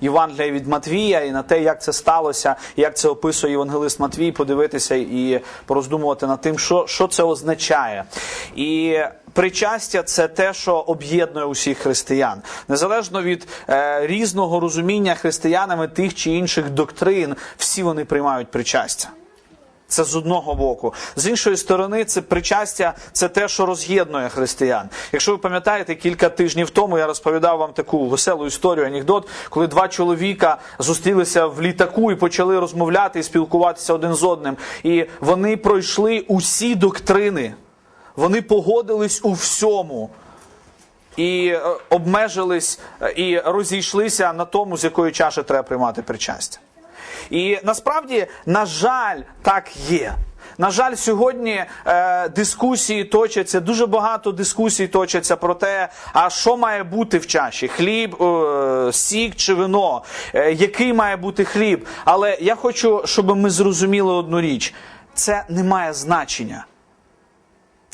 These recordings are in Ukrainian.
Євангелія від Матвія і на те, як це сталося, як це описує Євангелист Матвій, подивитися і пороздумувати над тим, що, що це означає. І причастя це те, що об'єднує усіх християн, незалежно від е, різного розуміння християнами тих чи інших доктрин, всі вони приймають причастя. Це з одного боку. З іншої сторони, це причастя, це те, що роз'єднує християн. Якщо ви пам'ятаєте, кілька тижнів тому я розповідав вам таку веселу історію, анекдот, коли два чоловіка зустрілися в літаку і почали розмовляти і спілкуватися один з одним. І вони пройшли усі доктрини, вони погодились у всьому. І е, обмежились е, і розійшлися на тому, з якої чаші треба приймати причастя. І насправді, на жаль, так є. На жаль, сьогодні е, дискусії точаться, дуже багато дискусій точаться про те, а що має бути в чаші: хліб, е, сік чи вино, е, який має бути хліб. Але я хочу, щоб ми зрозуміли одну річ: це не має значення.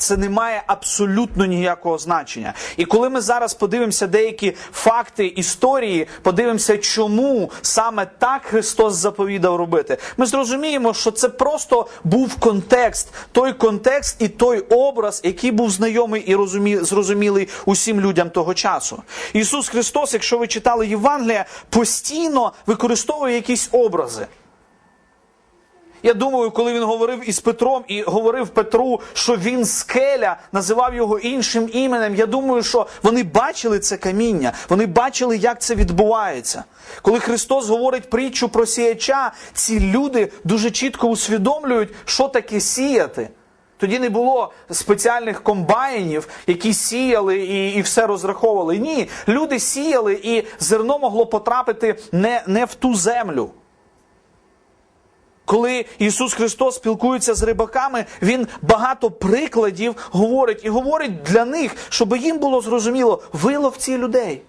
Це не має абсолютно ніякого значення. І коли ми зараз подивимося деякі факти історії, подивимося, чому саме так Христос заповідав робити, ми зрозуміємо, що це просто був контекст, той контекст і той образ, який був знайомий і розумі... зрозумілий усім людям того часу. Ісус Христос, якщо ви читали Євангелія, постійно використовує якісь образи. Я думаю, коли він говорив із Петром і говорив Петру, що він скеля, називав його іншим іменем. Я думаю, що вони бачили це каміння, вони бачили, як це відбувається. Коли Христос говорить притчу про сіяча, ці люди дуже чітко усвідомлюють, що таке сіяти. Тоді не було спеціальних комбайнів, які сіяли і і все розраховували. Ні, люди сіяли, і зерно могло потрапити не, не в ту землю. Коли Ісус Христос спілкується з рибаками, Він багато прикладів говорить і говорить для них, щоб їм було зрозуміло виловці людей.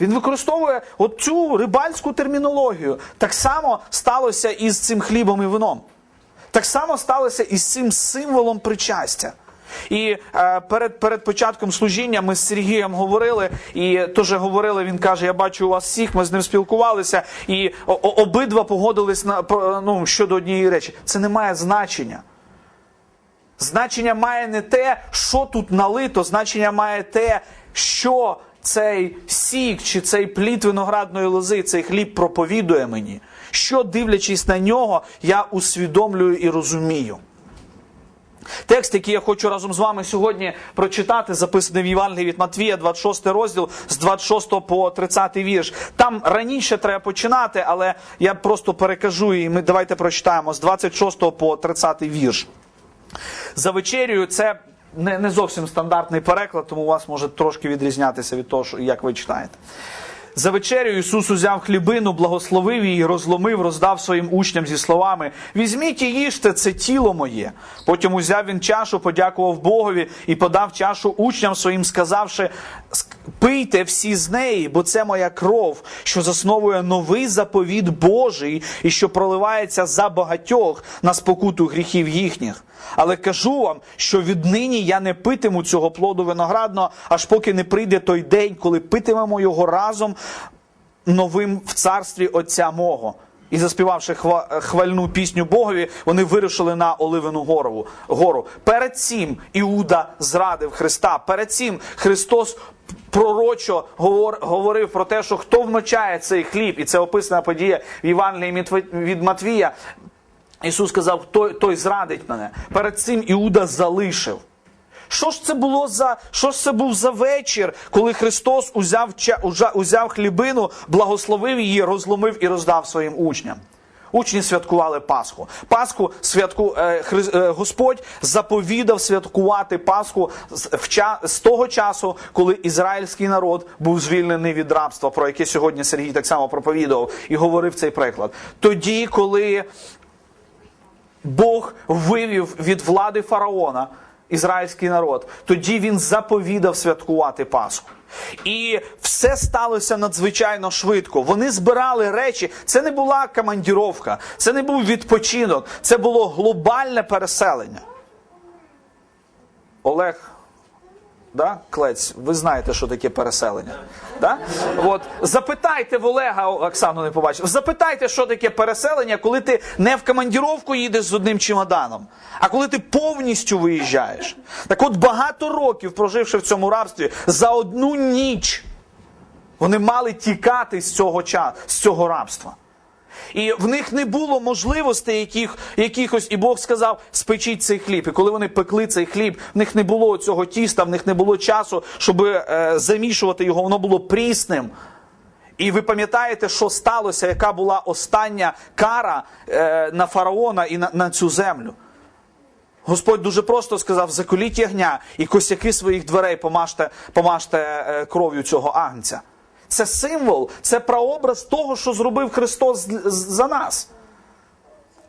Він використовує оцю рибальську термінологію. Так само сталося і з цим хлібом і вином. Так само сталося і з цим символом причастя. І е, перед перед початком служіння ми з Сергієм говорили, і теж говорили, він каже: Я бачу у вас всіх, ми з ним спілкувалися, і обидва погодились на ну, щодо однієї речі. Це не має значення. Значення має не те, що тут налито, значення має те, що цей сік чи цей плід виноградної лози, цей хліб проповідує мені. Що, дивлячись на нього, я усвідомлюю і розумію. Текст, який я хочу разом з вами сьогодні прочитати, записаний в Євангелії від Матвія, 26 розділ з 26 по 30 вірш. Там раніше треба починати, але я просто перекажу і ми давайте прочитаємо з 26 по 30 вірш. За вечерю це не, не зовсім стандартний переклад, тому у вас може трошки відрізнятися від того, як ви читаєте. За вечерю Ісус узяв хлібину, благословив її, розломив, роздав своїм учням зі словами: Візьміть і їжте, це тіло моє. Потім узяв він чашу, подякував Богові і подав чашу учням своїм, сказавши: Пийте всі з неї, бо це моя кров, що засновує новий заповіт Божий і що проливається за багатьох на спокуту гріхів їхніх. Але кажу вам, що віднині я не питиму цього плоду виноградного, аж поки не прийде той день, коли питимемо його разом новим в царстві Отця мого. І заспівавши хвальну пісню Богові, вони вирушили на Оливину гору. Перед цим Іуда зрадив Христа. Перед цим Христос пророчо говорив про те, що хто вночає цей хліб, і це описана подія в Євангелії від Матвія. Ісус сказав, той, той зрадить мене. Перед цим Іуда залишив. Що ж це було за що ж це був за вечір, коли Христос узяв узяв хлібину, благословив її, розломив і роздав своїм учням? Учні святкували Пасху. Пасху святку е, е, Господь заповідав святкувати Пасху з, в, з того часу, коли ізраїльський народ був звільнений від рабства, про яке сьогодні Сергій так само проповідував і говорив цей приклад. Тоді, коли Бог вивів від влади фараона ізраїльський народ. Тоді він заповідав святкувати Пасху. І все сталося надзвичайно швидко. Вони збирали речі. Це не була командіровка, це не був відпочинок, це було глобальне переселення. Олег Да? Клець, ви знаєте, що таке переселення. Да? От, запитайте в Олега, Оксану не побачив, запитайте, що таке переселення, коли ти не в командіровку їдеш з одним чемоданом, а коли ти повністю виїжджаєш. Так от багато років, проживши в цьому рабстві, за одну ніч вони мали тікати з цього з цього рабства. І в них не було можливостей яких, якихось, і Бог сказав, спечіть цей хліб. І коли вони пекли цей хліб, в них не було цього тіста, в них не було часу, щоб е, замішувати його, воно було прісним. І ви пам'ятаєте, що сталося, яка була остання кара е, на фараона і на, на цю землю? Господь дуже просто сказав: заколіть ягня і косяки своїх дверей помажте, помажте е, кров'ю цього агнця. Це символ, це прообраз того, що зробив Христос за нас.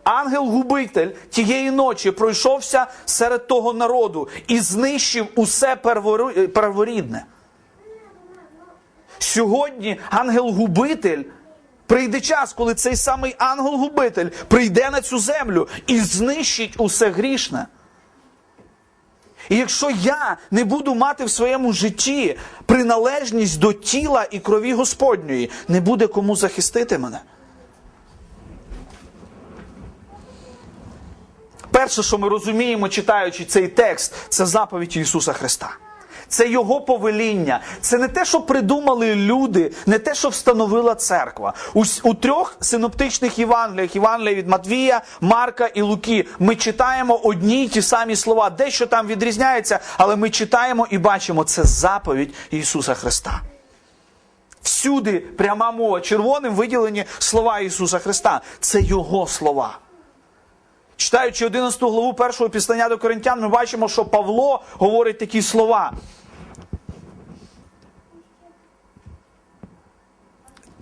Ангел-губитель тієї ночі пройшовся серед того народу і знищив усе перворідне. Сьогодні ангел-губитель прийде час, коли цей самий ангел-губитель прийде на цю землю і знищить усе грішне. І якщо я не буду мати в своєму житті приналежність до тіла і крові Господньої, не буде кому захистити мене. Перше, що ми розуміємо, читаючи цей текст, це заповідь Ісуса Христа. Це Його повеління. Це не те, що придумали люди, не те, що встановила церква. У, у трьох синоптичних Євангеліях, Євангелія від Матвія, Марка і Луки, ми читаємо одні й ті самі слова. Дещо там відрізняється, але ми читаємо і бачимо, це заповідь Ісуса Христа. Всюди пряма мова, червоним виділені слова Ісуса Христа. Це Його слова. Читаючи 11 главу першого післання до Коринтян, ми бачимо, що Павло говорить такі слова.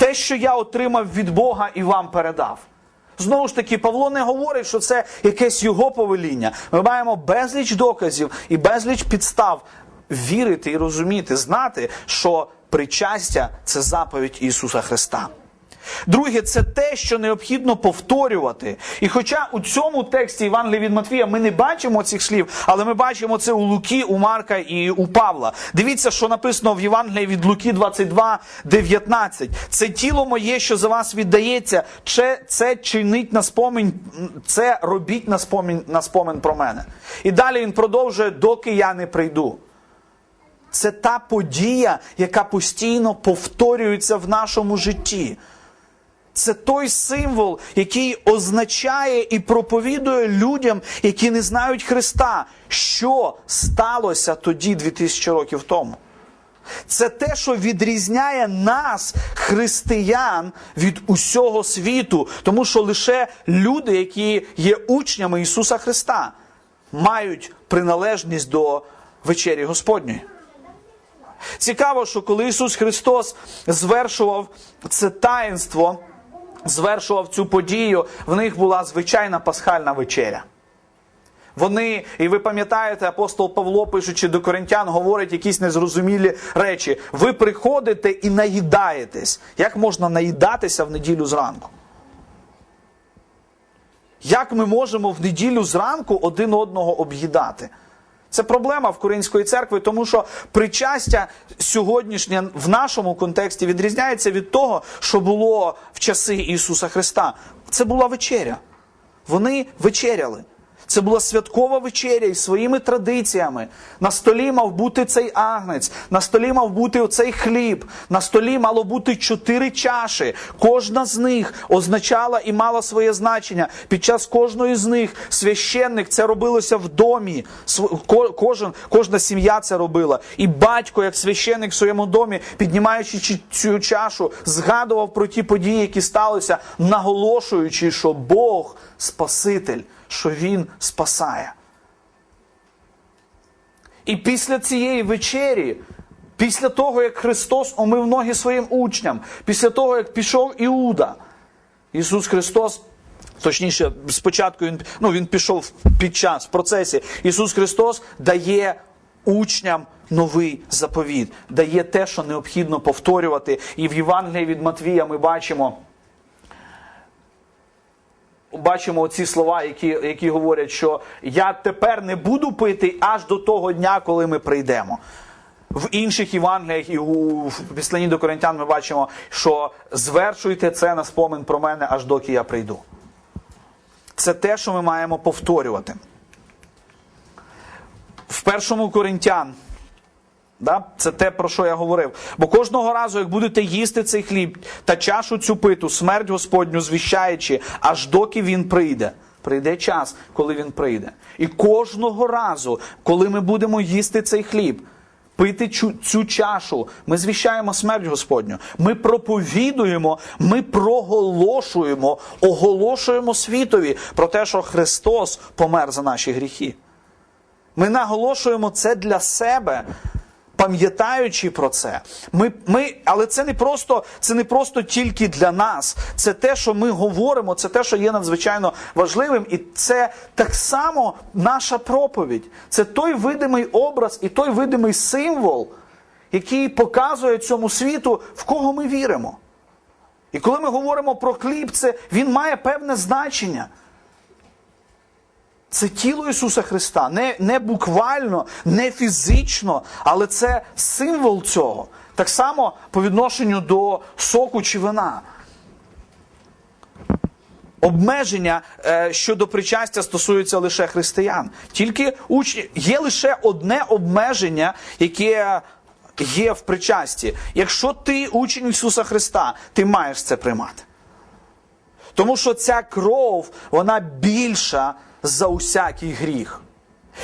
Те, що я отримав від Бога і вам передав. Знову ж таки, Павло не говорить, що це якесь його повеління. Ми маємо безліч доказів і безліч підстав вірити і розуміти, знати, що причастя це заповідь Ісуса Христа. Друге, це те, що необхідно повторювати. І хоча у цьому тексті Євангелія від Матвія ми не бачимо цих слів, але ми бачимо це у Луки, у Марка і у Павла. Дивіться, що написано в Євангелії від Луки 22, 19. Це тіло моє, що за вас віддається, це, це чинить на спомін, це робіть на спомін, на спомин про мене. І далі він продовжує, доки я не прийду. Це та подія, яка постійно повторюється в нашому житті. Це той символ, який означає і проповідує людям, які не знають Христа, що сталося тоді 2000 років тому. Це те, що відрізняє нас, християн, від усього світу, тому що лише люди, які є учнями Ісуса Христа, мають приналежність до вечері Господньої. Цікаво, що коли Ісус Христос звершував це таїнство, звершував цю подію, в них була звичайна пасхальна вечеря. Вони, і ви пам'ятаєте, апостол Павло, пишучи до коринтян, говорить якісь незрозумілі речі. Ви приходите і наїдаєтесь. Як можна наїдатися в неділю зранку? Як ми можемо в неділю зранку один одного об'їдати? Це проблема в Коринської церкви, тому що причастя сьогоднішнє в нашому контексті відрізняється від того, що було в часи Ісуса Христа. Це була вечеря. Вони вечеряли. Це була святкова вечеря із своїми традиціями. На столі мав бути цей агнець, на столі мав бути оцей хліб, на столі мало бути чотири чаші. Кожна з них означала і мала своє значення. Під час кожної з них священник це робилося в домі. Кожен, кожна сім'я це робила. І батько, як священник в своєму домі, піднімаючи цю чашу, згадував про ті події, які сталися, наголошуючи, що Бог Спаситель, що Він спасає. І після цієї вечері, після того, як Христос омив ноги своїм учням, після того, як пішов Іуда, Ісус Христос, точніше, спочатку Він, ну, він пішов під час, в процесі, Ісус Христос дає учням новий заповіт, дає те, що необхідно повторювати. І в Євангелії від Матвія ми бачимо. Бачимо ці слова, які, які говорять, що я тепер не буду пити аж до того дня, коли ми прийдемо. В інших Євангеліях і у післанні до Коринтян ми бачимо, що звершуйте це на спомин про мене, аж доки я прийду. Це те, що ми маємо повторювати. В першому Коринтян. Да? Це те, про що я говорив. Бо кожного разу, як будете їсти цей хліб та чашу цю питу, смерть Господню звіщаючи, аж доки він прийде. Прийде час, коли він прийде. І кожного разу, коли ми будемо їсти цей хліб, пити цю, цю чашу, ми звіщаємо смерть Господню. Ми проповідуємо, ми проголошуємо, оголошуємо світові про те, що Христос помер за наші гріхи. Ми наголошуємо це для себе, пам'ятаючи про це. Ми, ми, але це не, просто, це не просто тільки для нас. Це те, що ми говоримо, це те, що є надзвичайно важливим. І це так само наша проповідь. Це той видимий образ і той видимий символ, який показує цьому світу, в кого ми віримо. І коли ми говоримо про хліб, це він має певне значення. Це тіло Ісуса Христа, не, не буквально, не фізично, але це символ цього. Так само по відношенню до соку чи вина. Обмеження е, щодо причастя стосуються лише християн. Тільки учні є лише одне обмеження, яке є в причасті. Якщо ти учень Ісуса Христа, ти маєш це приймати. Тому що ця кров, вона більша за усякий гріх.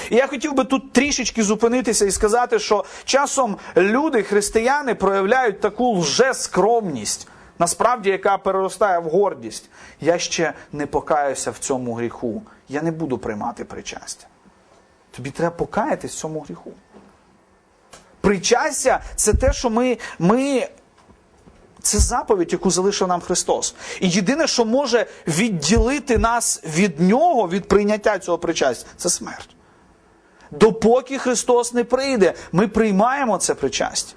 І я хотів би тут трішечки зупинитися і сказати, що часом люди, християни, проявляють таку лжескромність, насправді, яка переростає в гордість. Я ще не покаюся в цьому гріху. Я не буду приймати причастя. Тобі треба покаятись в цьому гріху. Причастя це те, що ми, ми це заповідь, яку залишив нам Христос. І єдине, що може відділити нас від Нього, від прийняття цього причастя, це смерть. Допоки Христос не прийде, ми приймаємо це причастя.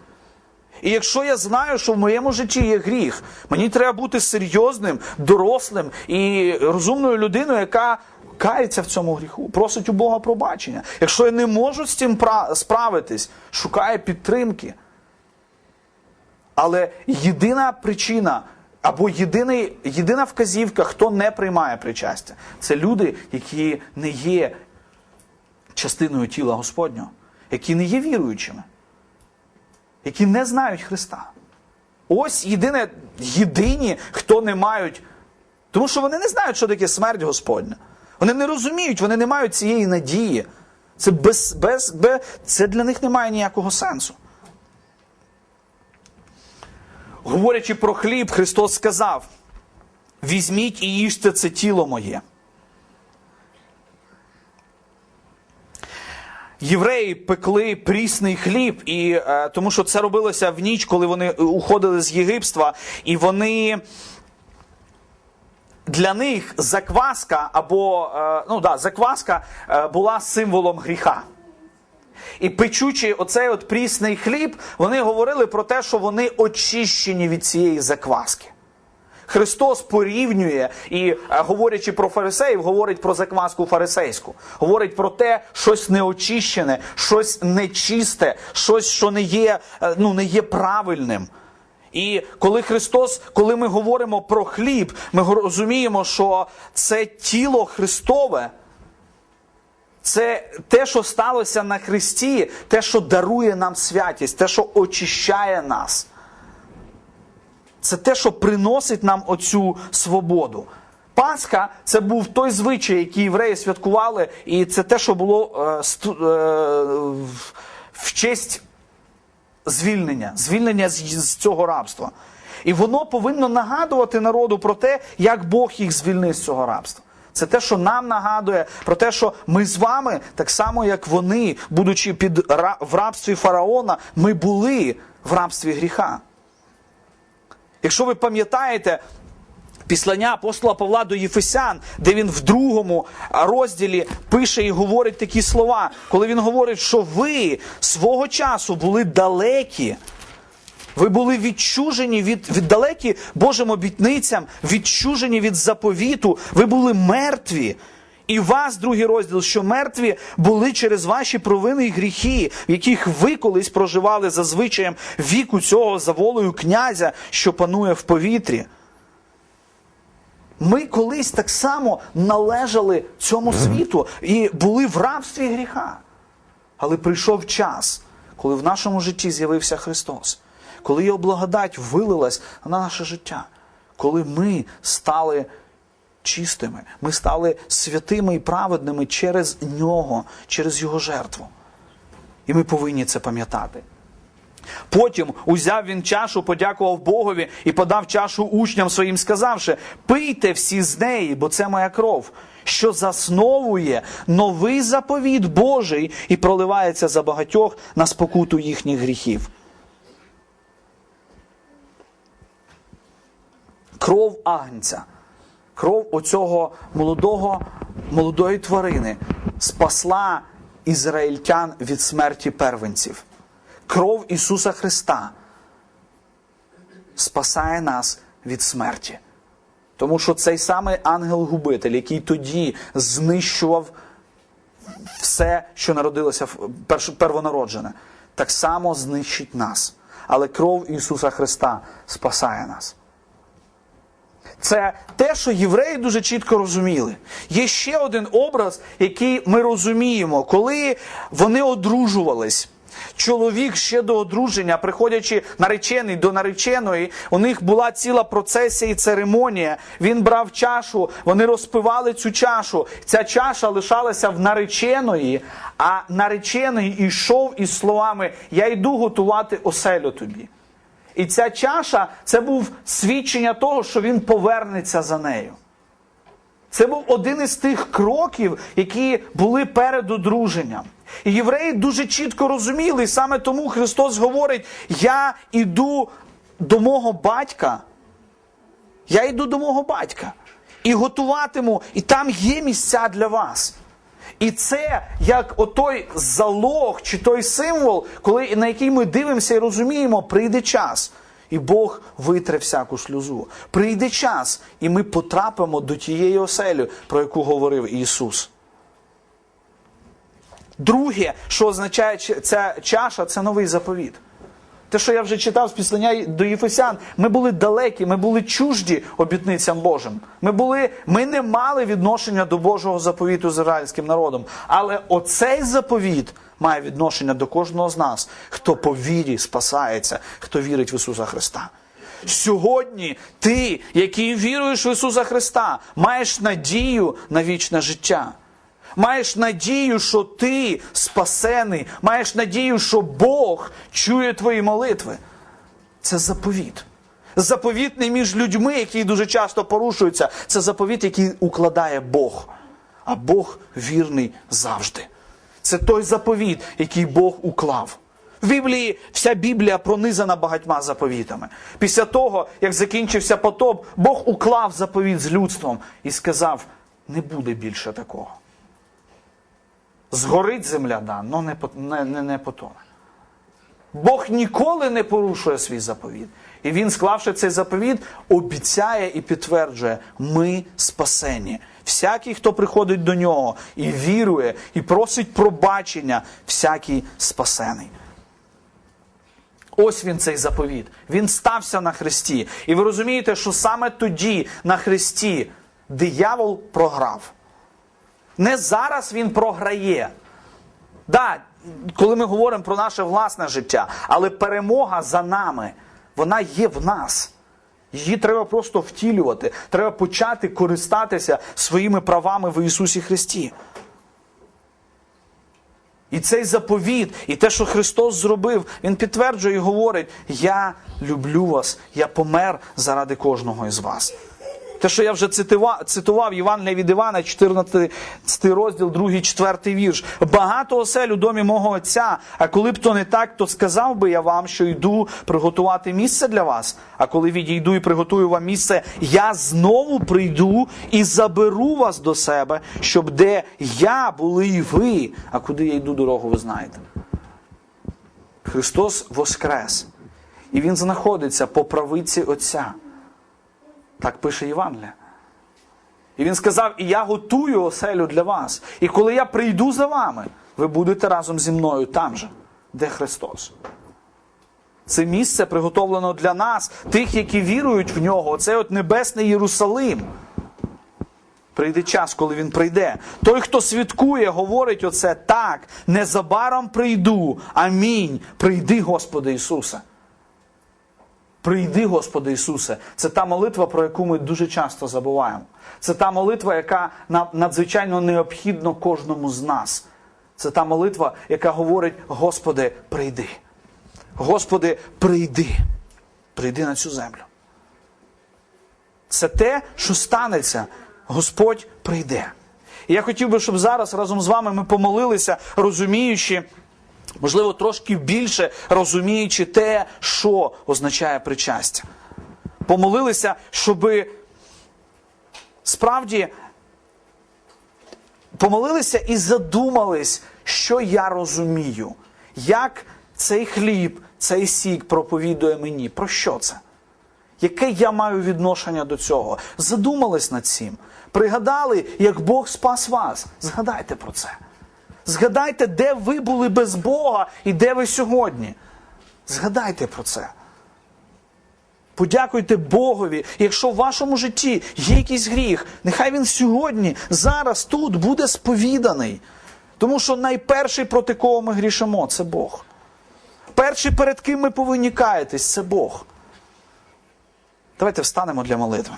І якщо я знаю, що в моєму житті є гріх, мені треба бути серйозним, дорослим і розумною людиною, яка кається в цьому гріху, просить у Бога пробачення. Якщо я не можу з цим справитись, шукає підтримки. Але єдина причина або єдиний, єдина вказівка, хто не приймає причастя, це люди, які не є частиною тіла Господнього, які не є віруючими, які не знають Христа. Ось єдине, єдині, хто не мають. Тому що вони не знають, що таке смерть Господня. Вони не розуміють, вони не мають цієї надії. Це, без, без, без, це для них не має ніякого сенсу. Говорячи про хліб, Христос сказав: візьміть і їжте це тіло моє. Євреї пекли прісний хліб, і, е, тому що це робилося в ніч, коли вони уходили з Єгипства, і вони. Для них закваска або е, ну да, закваска е, була символом гріха. І печучи оцей от прісний хліб, вони говорили про те, що вони очищені від цієї закваски. Христос порівнює і, е, говорячи про фарисеїв, говорить про закваску фарисейську. Говорить про те, щось неочищене, щось нечисте, щось, що не є, е, ну, не є правильним. І коли Христос, коли ми говоримо про хліб, ми розуміємо, що це тіло Христове. Це те, що сталося на Христі, те, що дарує нам святість, те, що очищає нас. Це те, що приносить нам оцю свободу. Пасха це був той звичай, який євреї святкували, і це те, що було е, е, в честь звільнення, звільнення з, з цього рабства. І воно повинно нагадувати народу про те, як Бог їх звільнив з цього рабства. Це те, що нам нагадує про те, що ми з вами, так само як вони, будучи під в рабстві фараона, ми були в рабстві гріха. Якщо ви пам'ятаєте, Післання апостола Павла до Єфесян, де він в другому розділі пише і говорить такі слова, коли він говорить, що ви свого часу були далекі, ви були відчужені від, від далекі Божим обітницям, відчужені від заповіту, ви були мертві. І вас, другий розділ, що мертві були через ваші провини і гріхи, в яких ви колись проживали за звичаєм віку цього за волею князя, що панує в повітрі. Ми колись так само належали цьому світу і були в рабстві гріха. Але прийшов час, коли в нашому житті з'явився Христос, коли його благодать вилилась на наше життя, коли ми стали чистими, ми стали святими і праведними через нього, через його жертву. І ми повинні це пам'ятати. Потім узяв він чашу, подякував Богові і подав чашу учням своїм, сказавши: пийте всі з неї, бо це моя кров, що засновує новий заповіт Божий і проливається за багатьох на спокуту їхніх гріхів. Кров агнця, кров оцього молодого, молодої тварини спасла ізраїльтян від смерті первенців кров Ісуса Христа спасає нас від смерті. Тому що цей самий ангел-губитель, який тоді знищував все, що народилося первонароджене, так само знищить нас. Але кров Ісуса Христа спасає нас. Це те, що євреї дуже чітко розуміли. Є ще один образ, який ми розуміємо, коли вони одружувались. Чоловік ще до одруження, приходячи наречений до нареченої, у них була ціла процесія і церемонія. Він брав чашу, вони розпивали цю чашу. Ця чаша лишалася в нареченої, а наречений йшов із словами: Я йду готувати оселю тобі. І ця чаша це був свідчення того, що він повернеться за нею. Це був один із тих кроків, які були перед одруженням. І євреї дуже чітко розуміли, і саме тому Христос говорить: Я йду до мого батька. Я йду до мого батька і готуватиму, і там є місця для вас. І це як отой залог чи той символ, коли, на який ми дивимося і розуміємо, прийде час. І Бог витре всяку шлюзу. Прийде час, і ми потрапимо до тієї оселі, про яку говорив Ісус. Друге, що означає ця чаша, це новий заповіт. Те, що я вже читав з післання до Єфесян, ми були далекі, ми були чужді обітницям Божим. Ми, були, ми не мали відношення до Божого заповіту з ізраїльським народом. Але оцей заповіт має відношення до кожного з нас, хто по вірі спасається, хто вірить в Ісуса Христа. Сьогодні ти, який віруєш в Ісуса Христа, маєш надію на вічне життя. Маєш надію, що ти спасений, маєш надію, що Бог чує твої молитви. Це заповіт. Заповіт не між людьми, які дуже часто порушуються. Це заповіт, який укладає Бог. А Бог вірний завжди. Це той заповіт, який Бог уклав. В Біблії вся Біблія пронизана багатьма заповітами. Після того, як закінчився потоп, Бог уклав заповіт з людством і сказав: не буде більше такого. Згорить земля, да, але не, не, не, не потоне. Бог ніколи не порушує свій заповіт. І він, склавши цей заповіт, обіцяє і підтверджує: ми спасені. Всякий, хто приходить до нього і вірує, і просить пробачення, всякий спасений. Ось він цей заповіт. Він стався на хресті. І ви розумієте, що саме тоді на хресті диявол програв. Не зараз він програє. Да, коли ми говоримо про наше власне життя, але перемога за нами, вона є в нас. Її треба просто втілювати. Треба почати користатися своїми правами в Ісусі Христі. І цей заповіт, і те, що Христос зробив, Він підтверджує і говорить: Я люблю вас, я помер заради кожного із вас. Те, що я вже цитував, цитував Євангелія від Івана, 14 розділ, 2, 4 вірш. Багато осель у домі мого отця. А коли б то не так, то сказав би я вам, що йду приготувати місце для вас. А коли відійду і приготую вам місце, я знову прийду і заберу вас до себе, щоб де я були і ви. А куди я йду дорогу, ви знаєте. Христос воскрес. І Він знаходиться по правиці Отця. Так пише Євангелія. І він сказав: І я готую оселю для вас. І коли я прийду за вами, ви будете разом зі мною там же, де Христос. Це місце приготовлено для нас, тих, які вірують в нього. Це от небесний Єрусалим. Прийде час, коли він прийде. Той, хто свідкує, говорить оце так. Незабаром прийду. Амінь. Прийди, Господи Ісусе. Прийди, Господи Ісусе. Це та молитва, про яку ми дуже часто забуваємо. Це та молитва, яка надзвичайно необхідна кожному з нас. Це та молитва, яка говорить: Господи, прийди. Господи, прийди. Прийди на цю землю. Це те, що станеться. Господь прийде. І я хотів би, щоб зараз разом з вами ми помолилися, розуміючи, можливо, трошки більше розуміючи те, що означає причастя. Помолилися, щоб справді помолилися і задумались, що я розумію, як цей хліб, цей сік проповідує мені. Про що це? Яке я маю відношення до цього? Задумались над цим. Пригадали, як Бог спас вас. Згадайте про це. Згадайте, де ви були без Бога і де ви сьогодні. Згадайте про це. Подякуйте Богові. Якщо в вашому житті є якийсь гріх, нехай він сьогодні, зараз, тут буде сповіданий. Тому що найперший, проти кого ми грішимо, це Бог. Перший, перед ким ми повинні каятись, це Бог. Давайте встанемо для молитви.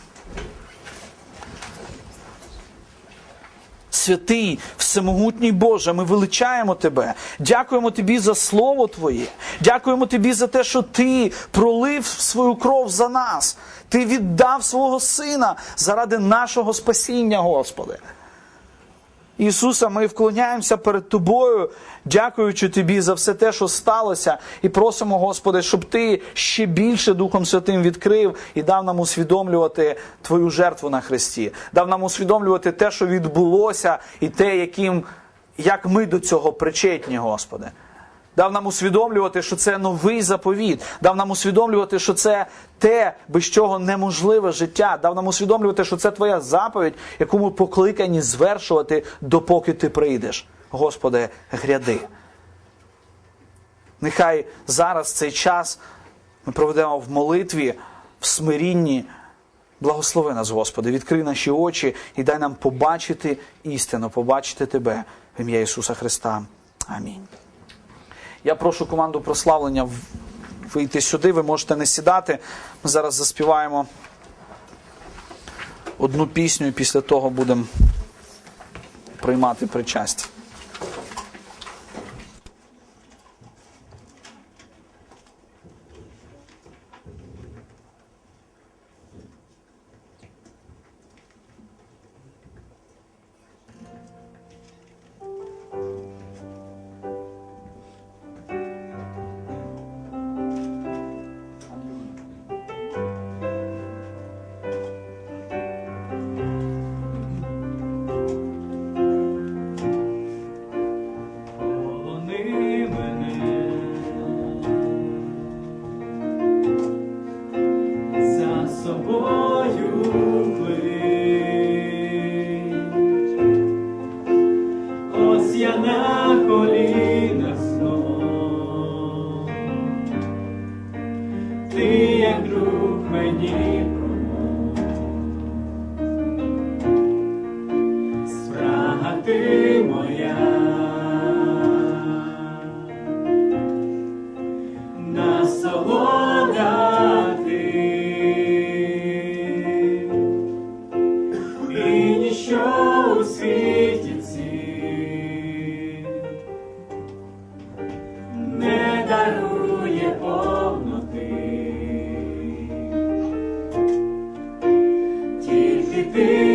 Святий, всемогутній Боже, ми величаємо Тебе. Дякуємо Тобі за Слово Твоє. Дякуємо Тобі за те, що Ти пролив свою кров за нас. Ти віддав свого Сина заради нашого спасіння, Господи. Ісуса, ми вклоняємося перед Тобою, дякуючи Тобі за все те, що сталося, і просимо, Господи, щоб Ти ще більше Духом Святим відкрив і дав нам усвідомлювати Твою жертву на Христі, дав нам усвідомлювати те, що відбулося, і те, яким, як ми до цього причетні, Господи. Дав нам усвідомлювати, що це новий заповіт, дав нам усвідомлювати, що це те, без чого неможливе життя, дав нам усвідомлювати, що це Твоя заповідь, яку ми покликані звершувати, допоки ти прийдеш. Господи, гряди. Нехай зараз цей час ми проведемо в молитві, в смирінні. Благослови нас, Господи, відкрий наші очі і дай нам побачити істину, побачити Тебе в ім'я Ісуса Христа. Амінь. Я прошу команду прославлення вийти сюди. Ви можете не сідати. Ми зараз заспіваємо одну пісню і після того будемо приймати причастя. Дарує повноти. Тільки ти